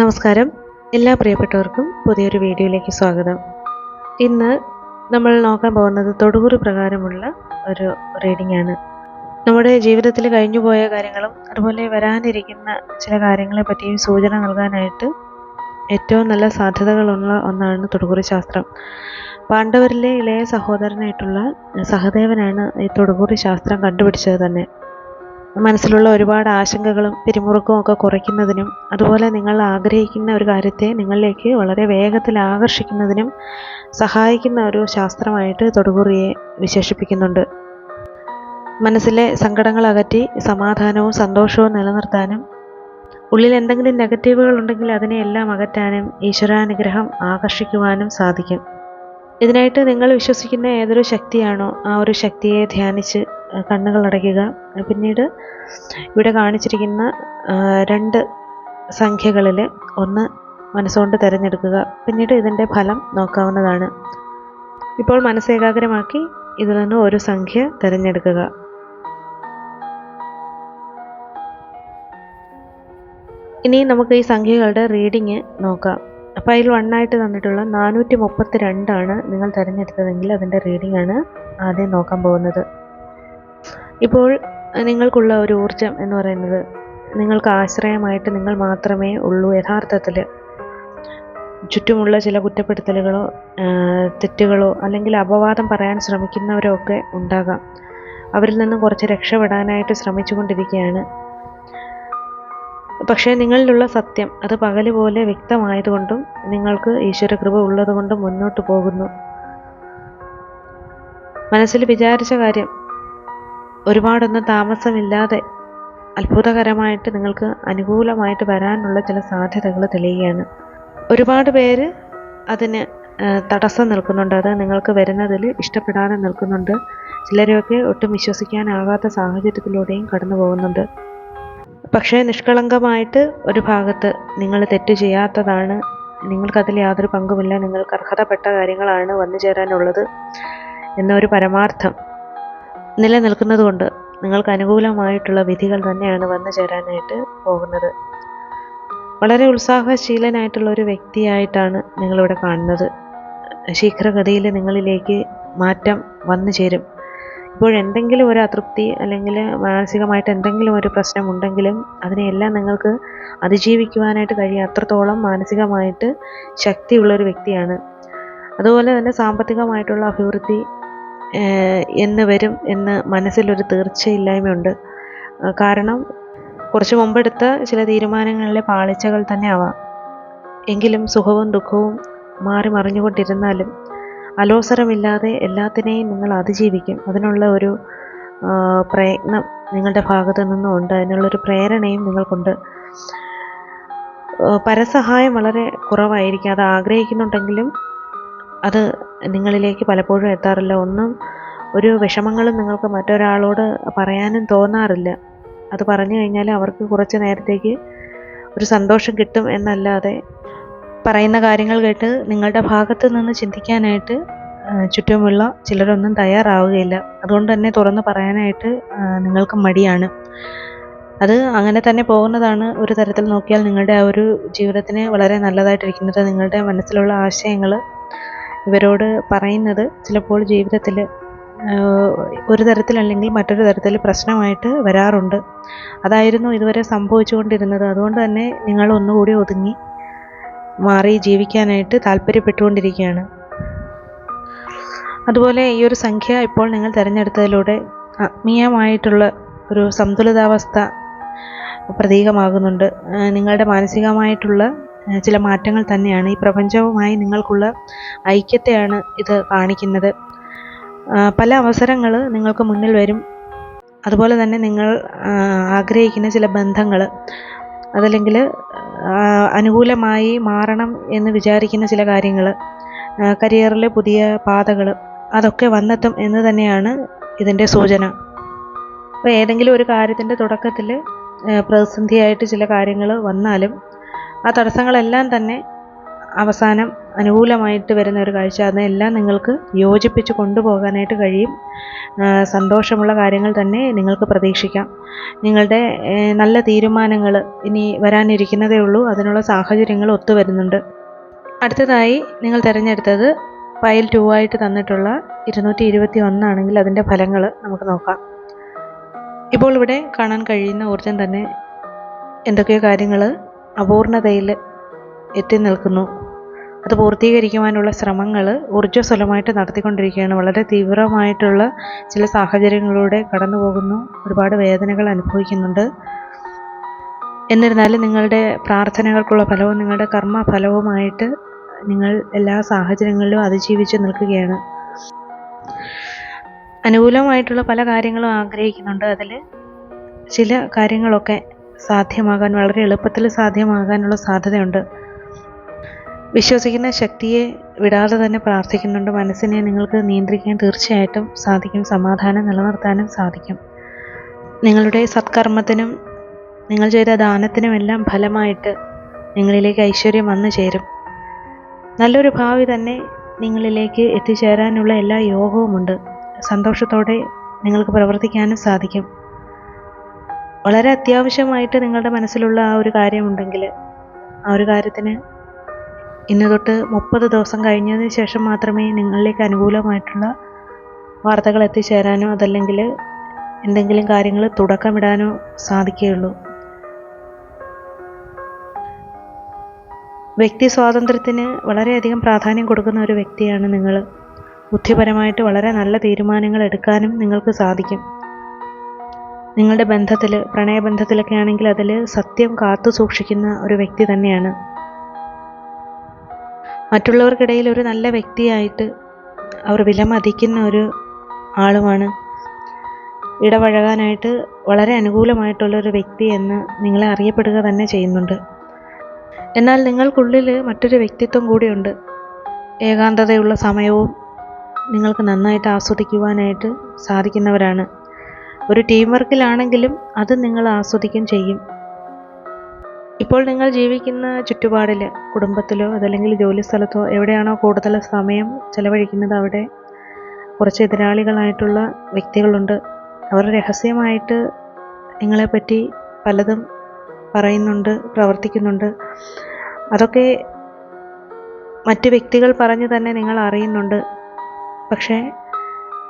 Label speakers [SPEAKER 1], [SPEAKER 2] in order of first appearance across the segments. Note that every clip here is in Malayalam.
[SPEAKER 1] നമസ്കാരം. എല്ലാ പ്രിയപ്പെട്ടവർക്കും പുതിയൊരു വീഡിയോയിലേക്ക് സ്വാഗതം. ഇന്ന് നമ്മൾ നോക്കാൻ പോകുന്നത് തൊടുകുറി പ്രകാരമുള്ള ഒരു റീഡിംഗ് ആണ്. നമ്മുടെ ജീവിതത്തിൽ കഴിഞ്ഞുപോയ കാര്യങ്ങളും അതുപോലെ വരാനിരിക്കുന്ന ചില കാര്യങ്ങളെ പറ്റിയും സൂചന നൽകാനായിട്ട് ഏറ്റവും നല്ല സാധ്യതകളുള്ള ഒന്നാണ് തൊടുകുറി ശാസ്ത്രം. പാണ്ഡവരിലെ ഇളയ സഹോദരനായിട്ടുള്ള സഹദേവനാണ് ഈ തൊടുകുറി ശാസ്ത്രം കണ്ടുപിടിച്ചത് തന്നെ. മനസ്സിലുള്ള ഒരുപാട് ആശങ്കകളും പിരിമുറുക്കവും ഒക്കെ കുറയ്ക്കുന്നതിനും അതുപോലെ നിങ്ങൾ ആഗ്രഹിക്കുന്ന ഒരു കാര്യത്തെ നിങ്ങളിലേക്ക് വളരെ വേഗത്തിൽ ആകർഷിക്കുന്നതിനും സഹായിക്കുന്ന ഒരു ശാസ്ത്രമായിട്ട് തൊടുകുറിയെ വിശേഷിപ്പിക്കുന്നുണ്ട്. മനസ്സിലെ സങ്കടങ്ങൾ അകറ്റി സമാധാനവും സന്തോഷവും നിലനിർത്താനും ഉള്ളിൽ എന്തെങ്കിലും നെഗറ്റീവുകൾ ഉണ്ടെങ്കിൽ അതിനെ എല്ലാം അകറ്റാനും ഈശ്വരാനുഗ്രഹം ആകർഷിക്കുവാനും സാധിക്കും. ഇതിനായിട്ട് നിങ്ങൾ വിശ്വസിക്കുന്ന ഏതൊരു ശക്തിയാണോ ആ ഒരു ശക്തിയെ ധ്യാനിച്ച് കണ്ണുകൾ അടയ്ക്കുക. പിന്നീട് ഇവിടെ കാണിച്ചിരിക്കുന്ന രണ്ട് സംഖ്യകളിൽ ഒന്ന് മനസ്സുകൊണ്ട് തിരഞ്ഞെടുക്കുക. പിന്നീട് ഇതിന്റെ ഫലം നോക്കാവുന്നതാണ്. ഇപ്പോൾ മനസ്സേകാഗ്രമാക്കി ഇതിൽ നിന്ന് ഒരു സംഖ്യ തിരഞ്ഞെടുക്കുക. ഇനി നമുക്ക് ഈ സംഖ്യകളുടെ റീഡിങ് നോക്കാം. അപ്പോൾ അതിൽ വണ്ണായിട്ട് തന്നിട്ടുള്ള നാനൂറ്റി മുപ്പത്തി രണ്ടാണ് നിങ്ങൾ തിരഞ്ഞെടുത്തതെങ്കിൽ അതിന്റെ റീഡിംഗ് ആണ് ആദ്യം നോക്കാൻ പോകുന്നത്. ഇപ്പോൾ നിങ്ങൾക്കുള്ള ഒരു ഊർജം എന്ന് പറയുന്നത് നിങ്ങൾക്ക് ആശ്രയമായിട്ട് നിങ്ങൾ മാത്രമേ ഉള്ളൂ യഥാർത്ഥത്തിൽ. ചുറ്റുമുള്ള ചില കുറ്റപ്പെടുത്തലുകളോ തെറ്റുകളോ അല്ലെങ്കിൽ അപവാദം പറയാൻ ശ്രമിക്കുന്നവരോ ഒക്കെ ഉണ്ടാകാം. അവരിൽ നിന്നും കുറച്ച് രക്ഷപ്പെടാനായിട്ട് ശ്രമിച്ചുകൊണ്ടിരിക്കുകയാണ്. പക്ഷേ നിങ്ങളിലുള്ള സത്യം അത് പകൽ പോലെ വ്യക്തമായതുകൊണ്ടും നിങ്ങൾക്ക് ഈശ്വര കൃപ ഉള്ളതുകൊണ്ടും മുന്നോട്ട് പോകുന്നു. മനസ്സിൽ വിചാരിച്ച കാര്യം ഒരുപാടൊന്നും താമസമില്ലാതെ അത്ഭുതകരമായിട്ട് നിങ്ങൾക്ക് അനുകൂലമായിട്ട് വരാനുള്ള ചില സാധ്യതകൾ തെളിയുകയാണ്. ഒരുപാട് പേര് അതിന് തടസ്സം നിൽക്കുന്നുണ്ട്. അത് നിങ്ങൾക്ക് വരുന്നതിൽ ഇഷ്ടപ്പെടാതെ നിൽക്കുന്നുണ്ട്. ചിലരെയൊക്കെ ഒട്ടും വിശ്വസിക്കാനാകാത്ത സാഹചര്യത്തിലൂടെയും കടന്നു പോകുന്നുണ്ട്. പക്ഷേ നിഷ്കളങ്കമായിട്ട് ഒരു ഭാഗത്ത് നിങ്ങൾ തെറ്റ് ചെയ്യാത്തതാണ് നിങ്ങൾക്കതിൽ യാതൊരു പങ്കുമില്ല നിങ്ങൾക്ക് അർഹതപ്പെട്ട കാര്യങ്ങളാണ് വന്നു ചേരാനുള്ളത് എന്നൊരു പരമാർത്ഥം നിലനിൽക്കുന്നതുകൊണ്ട് നിങ്ങൾക്ക് അനുകൂലമായിട്ടുള്ള വിധികൾ തന്നെയാണ് വന്നു ചേരാനായിട്ട് പോകുന്നത്. വളരെ ഉത്സാഹശീലനായിട്ടുള്ള ഒരു വ്യക്തിയായിട്ടാണ് നിങ്ങളിവിടെ കാണുന്നത്. ശീഘ്രഗതിയിൽ നിങ്ങളിലേക്ക് മാറ്റം വന്നു ചേരും. ഇപ്പോൾ എന്തെങ്കിലും ഒരു അതൃപ്തി അല്ലെങ്കിൽ മാനസികമായിട്ട് എന്തെങ്കിലും ഒരു പ്രശ്നം ഉണ്ടെങ്കിലും അതിനെയെല്ലാം നിങ്ങൾക്ക് അതിജീവിക്കുവാനായിട്ട് കഴിയും. അത്രത്തോളം മാനസികമായിട്ട് ശക്തിയുള്ളൊരു വ്യക്തിയാണ്. അതുപോലെ തന്നെ സാമ്പത്തികമായിട്ടുള്ള അഭിവൃദ്ധി എന്ന് വരും എന്ന് മനസ്സിലൊരു തീർച്ചയില്ലായ്മയുണ്ട്. കാരണം കുറച്ച് മുമ്പെടുത്ത ചില തീരുമാനങ്ങളിലെ പാളിച്ചകൾ തന്നെ ആവാം എങ്കിലും സുഖവും ദുഃഖവും മാറി മറിഞ്ഞുകൊണ്ടിരുന്നാലും അലോസരമില്ലാതെ എല്ലാത്തിനെയും നിങ്ങൾ അതിജീവിക്കും. അതിനുള്ള ഒരു പ്രയത്നം നിങ്ങളുടെ ഭാഗത്തു നിന്നും ഉണ്ട്. അതിനുള്ളൊരു പ്രേരണയും നിങ്ങൾക്കുണ്ട്. പരസഹായം വളരെ കുറവായിരിക്കും. അത് ആഗ്രഹിക്കുന്നുണ്ടെങ്കിലും അത് നിങ്ങളിലേക്ക് പലപ്പോഴും എത്താറില്ല. ഒന്നും ഒരു വിഷമങ്ങളും നിങ്ങൾക്ക് മറ്റൊരാളോട് പറയാനും തോന്നാറില്ല. അത് പറഞ്ഞു കഴിഞ്ഞാൽ അവർക്ക് കുറച്ച് നേരത്തേക്ക് ഒരു സന്തോഷം കിട്ടും എന്നല്ലാതെ പറയുന്ന കാര്യങ്ങൾ കേട്ട് നിങ്ങളുടെ ഭാഗത്ത് നിന്ന് ചിന്തിക്കാനായിട്ട് ചുറ്റുമുള്ള ചിലരൊന്നും തയ്യാറാവുകയില്ല. അതുകൊണ്ട് തന്നെ തുറന്ന് പറയാനായിട്ട് നിങ്ങൾക്ക് മടിയാണ്. അത് അങ്ങനെ തന്നെ പോകുന്നതാണ് ഒരു തരത്തിൽ നോക്കിയാൽ നിങ്ങളുടെ ആ ഒരു ജീവിതത്തിന് വളരെ നല്ലതായിട്ടിരിക്കുന്നത്. നിങ്ങളുടെ മനസ്സിലുള്ള ആശയങ്ങൾ ഇവരോട് പറയുന്നത് ചിലപ്പോൾ ജീവിതത്തിൽ ഒരു തരത്തിലല്ലെങ്കിൽ മറ്റൊരു തരത്തിൽ പ്രശ്നമായിട്ട് വരാറുണ്ട്. അതായിരുന്നു ഇതുവരെ സംഭവിച്ചുകൊണ്ടിരുന്നത്. അതുകൊണ്ട് തന്നെ നിങ്ങൾ ഒന്നുകൂടി ഒതുങ്ങി മാറി ജീവിക്കാനായിട്ട് താല്പര്യപ്പെട്ടുകൊണ്ടിരിക്കുകയാണ്. അതുപോലെ ഈ ഒരു സംഖ്യ ഇപ്പോൾ നിങ്ങൾ തിരഞ്ഞെടുത്തതിലൂടെ ആത്മീയമായിട്ടുള്ള ഒരു സന്തുലിതാവസ്ഥ പ്രതീകമാകുന്നുണ്ട്. നിങ്ങളുടെ മാനസികമായിട്ടുള്ള ചില മാറ്റങ്ങൾ തന്നെയാണ് ഈ പ്രപഞ്ചവുമായി നിങ്ങൾക്കുള്ള ഐക്യത്തെയാണ് ഇത് കാണിക്കുന്നത്. പല അവസരങ്ങൾ നിങ്ങൾക്ക് മുന്നിൽ വരും. അതുപോലെ തന്നെ നിങ്ങൾ ആഗ്രഹിക്കുന്ന ചില ബന്ധങ്ങൾ അതല്ലെങ്കിൽ അനുകൂലമായി മാറണം എന്ന് വിചാരിക്കുന്ന ചില കാര്യങ്ങൾ കരിയറിലെ പുതിയ പാതകൾ അതൊക്കെ വന്നെത്തും എന്ന് തന്നെയാണ് ഇതിന്റെ സൂചന. അപ്പോൾ ഏതെങ്കിലും ഒരു കാര്യത്തിന്റെ തുടക്കത്തിൽ പ്രതിസന്ധിയായിട്ട് ചില കാര്യങ്ങൾ വന്നാലും ആ തടസ്സങ്ങളെല്ലാം തന്നെ അവസാനം അനുകൂലമായിട്ട് വരുന്ന ഒരു കാഴ്ച. അതെല്ലാം നിങ്ങൾക്ക് യോജിപ്പിച്ച് കൊണ്ടുപോകാനായിട്ട് കഴിയും. സന്തോഷമുള്ള കാര്യങ്ങൾ തന്നെ നിങ്ങൾക്ക് പ്രതീക്ഷിക്കാം. നിങ്ങളുടെ നല്ല തീരുമാനങ്ങൾ ഇനി വരാനിരിക്കുന്നതേ ഉള്ളൂ. അതിനുള്ള സാഹചര്യങ്ങൾ ഒത്തു വരുന്നുണ്ട്. അടുത്തതായി നിങ്ങൾ തിരഞ്ഞെടുത്തത് ഫയൽ ടു ആയിട്ട് തന്നിട്ടുള്ള ഇരുന്നൂറ്റി ഇരുപത്തി ഒന്നാണെങ്കിൽ അതിന്റെ ഫലങ്ങൾ നമുക്ക് നോക്കാം. ഇപ്പോൾ ഇവിടെ കാണാൻ കഴിയുന്ന ഊർജം തന്നെ എന്തൊക്കെയോ കാര്യങ്ങൾ അപൂർണതയിൽ എത്തി നിൽക്കുന്നു. അത് പൂർത്തീകരിക്കുവാനുള്ള ശ്രമങ്ങൾ ഊർജസ്വലമായിട്ട് നടത്തിക്കൊണ്ടിരിക്കുകയാണ്. വളരെ തീവ്രമായിട്ടുള്ള ചില സാഹചര്യങ്ങളിലൂടെ കടന്നു പോകുന്നു ഒരുപാട് വേദനകൾ അനുഭവിക്കുന്നുണ്ട്. എന്നിരുന്നാലും നിങ്ങളുടെ പ്രാർത്ഥനകൾക്കുള്ള ഫലവും നിങ്ങളുടെ കർമ്മ ഫലവുമായിട്ട് നിങ്ങൾ എല്ലാ സാഹചര്യങ്ങളിലും അതിജീവിച്ച് നിൽക്കുകയാണ്. അനുകൂലമായിട്ടുള്ള പല കാര്യങ്ങളും ആഗ്രഹിക്കുന്നുണ്ട്. അതിൽ ചില കാര്യങ്ങളൊക്കെ സാധ്യമാകാൻ വളരെ എളുപ്പത്തിൽ സാധ്യമാകാനുള്ള സാധ്യതയുണ്ട്. വിശ്വസിക്കുന്ന ശക്തിയെ വിടാതെ തന്നെ പ്രാർത്ഥിക്കുന്നുണ്ട്. മനസ്സിനെ നിങ്ങൾക്ക് നിയന്ത്രിക്കാൻ തീർച്ചയായിട്ടും സാധിക്കും. സമാധാനം നിലനിർത്താനും സാധിക്കും. നിങ്ങളുടെ സത്കർമ്മത്തിനും നിങ്ങൾ ചെയ്ത ദാനത്തിനുമെല്ലാം ഫലമായിട്ട് നിങ്ങളിലേക്ക് ഐശ്വര്യം വന്നു ചേരും. നല്ലൊരു ഭാവി തന്നെ നിങ്ങളിലേക്ക് എത്തിച്ചേരാനുള്ള എല്ലാ യോഗവുമുണ്ട്. സന്തോഷത്തോടെ നിങ്ങൾക്ക് പ്രവർത്തിക്കാനും സാധിക്കും. വളരെ അത്യാവശ്യമായിട്ട് നിങ്ങളുടെ മനസ്സിലുള്ള ആ ഒരു കാര്യമുണ്ടെങ്കിൽ ആ ഒരു കാര്യത്തിന് ഇന്ന് തൊട്ട് മുപ്പത് ദിവസം കഴിഞ്ഞതിന് ശേഷം മാത്രമേ നിങ്ങളിലേക്ക് അനുകൂലമായിട്ടുള്ള വാർത്തകൾ എത്തിച്ചേരാനോ അതല്ലെങ്കിൽ എന്തെങ്കിലും കാര്യങ്ങൾ തുടക്കമിടാനോ സാധിക്കുകയുള്ളൂ. വ്യക്തി സ്വാതന്ത്ര്യത്തിന് വളരെയധികം പ്രാധാന്യം കൊടുക്കുന്ന ഒരു വ്യക്തിയാണ് നിങ്ങൾ. ബുദ്ധിപരമായിട്ട് വളരെ നല്ല തീരുമാനങ്ങൾ എടുക്കാനും നിങ്ങൾക്ക് സാധിക്കും. നിങ്ങളുടെ ബന്ധത്തിൽ പ്രണയബന്ധത്തിലൊക്കെ ആണെങ്കിൽ അതിൽ സത്യം കാത്തു സൂക്ഷിക്കുന്ന ഒരു വ്യക്തി തന്നെയാണ്. മറ്റുള്ളവർക്കിടയിൽ ഒരു നല്ല വ്യക്തിയായിട്ട് അവർ വിലമതിക്കുന്ന ഒരു ആളുമാണ്. ഇടപഴകാനായിട്ട് വളരെ അനുകൂലമായിട്ടുള്ള ഒരു വ്യക്തി എന്ന് നിങ്ങളെ അറിയപ്പെടുക തന്നെ ചെയ്യുന്നുണ്ട്. എന്നാൽ നിങ്ങൾക്കുള്ളിൽ മറ്റൊരു വ്യക്തിത്വം കൂടിയുണ്ട്. ഏകാന്തതയുള്ള സമയവും നിങ്ങൾക്ക് നന്നായിട്ട് ആസ്വദിക്കുവാനായിട്ട് സാധിക്കുന്നവരാണ്. ഒരു ടീം വർക്കിലാണെങ്കിലും അത് നിങ്ങൾ ആസ്വദിക്കും ചെയ്യും. ഇപ്പോൾ നിങ്ങൾ ജീവിക്കുന്ന ചുറ്റുപാടിൽ കുടുംബത്തിലോ അതല്ലെങ്കിൽ ജോലി സ്ഥലത്തോ എവിടെയാണോ കൂടുതൽ സമയം ചെലവഴിക്കുന്നത് അവിടെ കുറച്ച് എതിരാളികളായിട്ടുള്ള വ്യക്തികളുണ്ട്. അവർ രഹസ്യമായിട്ട് നിങ്ങളെപ്പറ്റി പലതും പറയുന്നുണ്ട് പ്രവർത്തിക്കുന്നുണ്ട്. അതൊക്കെ മറ്റ് വ്യക്തികൾ പറഞ്ഞു തന്നെ നിങ്ങൾ അറിയുന്നുണ്ട്. പക്ഷേ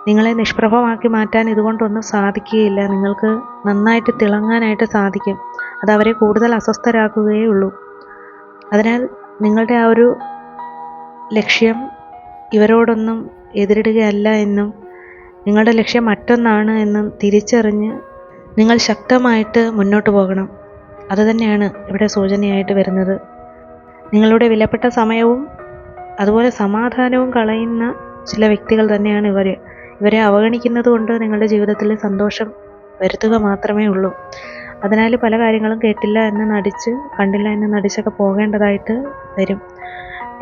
[SPEAKER 1] നിങ്ങളെ നിഷ്പ്രഭമാക്കി മാറ്റാൻ ഇതുകൊണ്ടൊന്നും സാധിക്കുകയില്ല. നിങ്ങൾക്ക് നന്നായിട്ട് തിളങ്ങാനായിട്ട് സാധിക്കും. അത് അവരെ കൂടുതൽ അസ്വസ്ഥരാക്കുകയേ ഉള്ളൂ. അതിനാൽ നിങ്ങളുടെ ആ ഒരു ലക്ഷ്യം ഇവരോടൊന്നും എതിരിടുകയല്ല എന്നും നിങ്ങളുടെ ലക്ഷ്യം മറ്റൊന്നാണ് എന്നും തിരിച്ചറിഞ്ഞ് നിങ്ങൾ ശക്തമായിട്ട് മുന്നോട്ട് പോകണം. അതുതന്നെയാണ് ഇവിടെ സൂചനയായിട്ട് വരുന്നത്. നിങ്ങളുടെ വിലപ്പെട്ട സമയവും അതുപോലെ സമാധാനവും കളയുന്ന ചില വ്യക്തികൾ തന്നെയാണ് ഇവർ ഇവരെ അവഗണിക്കുന്നത് കൊണ്ട് നിങ്ങളുടെ ജീവിതത്തിൽ സന്തോഷം വരുത്തുക മാത്രമേ ഉള്ളൂ. അതിനാൽ പല കാര്യങ്ങളും കേട്ടില്ല എന്ന് നടിച്ച് കണ്ടില്ല എന്ന് നടിച്ചൊക്കെ പോകേണ്ടതായിട്ട് വരും.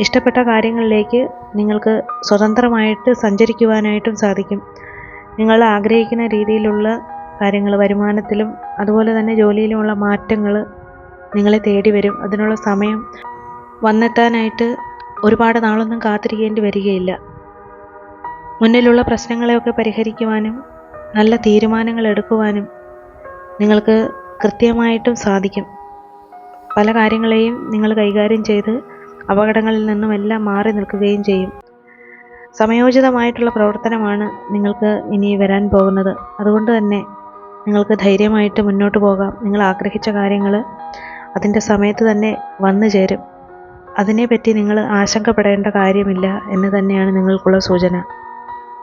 [SPEAKER 1] ഇഷ്ടപ്പെട്ട കാര്യങ്ങളിലേക്ക് നിങ്ങൾക്ക് സ്വതന്ത്രമായിട്ട് സഞ്ചരിക്കുവാനായിട്ടും സാധിക്കും. നിങ്ങൾ ആഗ്രഹിക്കുന്ന രീതിയിലുള്ള കാര്യങ്ങൾ വരുമാനത്തിലും അതുപോലെ തന്നെ ജോലിയിലുമുള്ള മാറ്റങ്ങൾ നിങ്ങളെ തേടി വരും. അതിനുള്ള സമയം വന്നെത്താനായിട്ട് ഒരുപാട് നാളൊന്നും കാത്തിരിക്കേണ്ടി വരികയില്ല. മുന്നിലുള്ള പ്രശ്നങ്ങളെയൊക്കെ പരിഹരിക്കുവാനും നല്ല തീരുമാനങ്ങൾ എടുക്കുവാനും നിങ്ങൾക്ക് കൃത്യമായിട്ടും സാധിക്കും. പല കാര്യങ്ങളെയും നിങ്ങൾ കൈകാര്യം ചെയ്ത് അപകടങ്ങളിൽ നിന്നും എല്ലാം മാറി നിൽക്കുകയും ചെയ്യും. സമയോചിതമായിട്ടുള്ള പ്രവർത്തനമാണ് നിങ്ങൾക്ക് ഇനി വരാൻ പോകുന്നത്. അതുകൊണ്ട് തന്നെ നിങ്ങൾക്ക് ധൈര്യമായിട്ട് മുന്നോട്ട് പോകാം. നിങ്ങൾ ആഗ്രഹിച്ച കാര്യങ്ങൾ അതിന്റെ സമയത്ത് തന്നെ വന്നു ചേരും. അതിനെപ്പറ്റി നിങ്ങൾ ആശങ്കപ്പെടേണ്ട കാര്യമില്ല എന്ന് തന്നെയാണ് നിങ്ങൾക്കുള്ള സൂചന.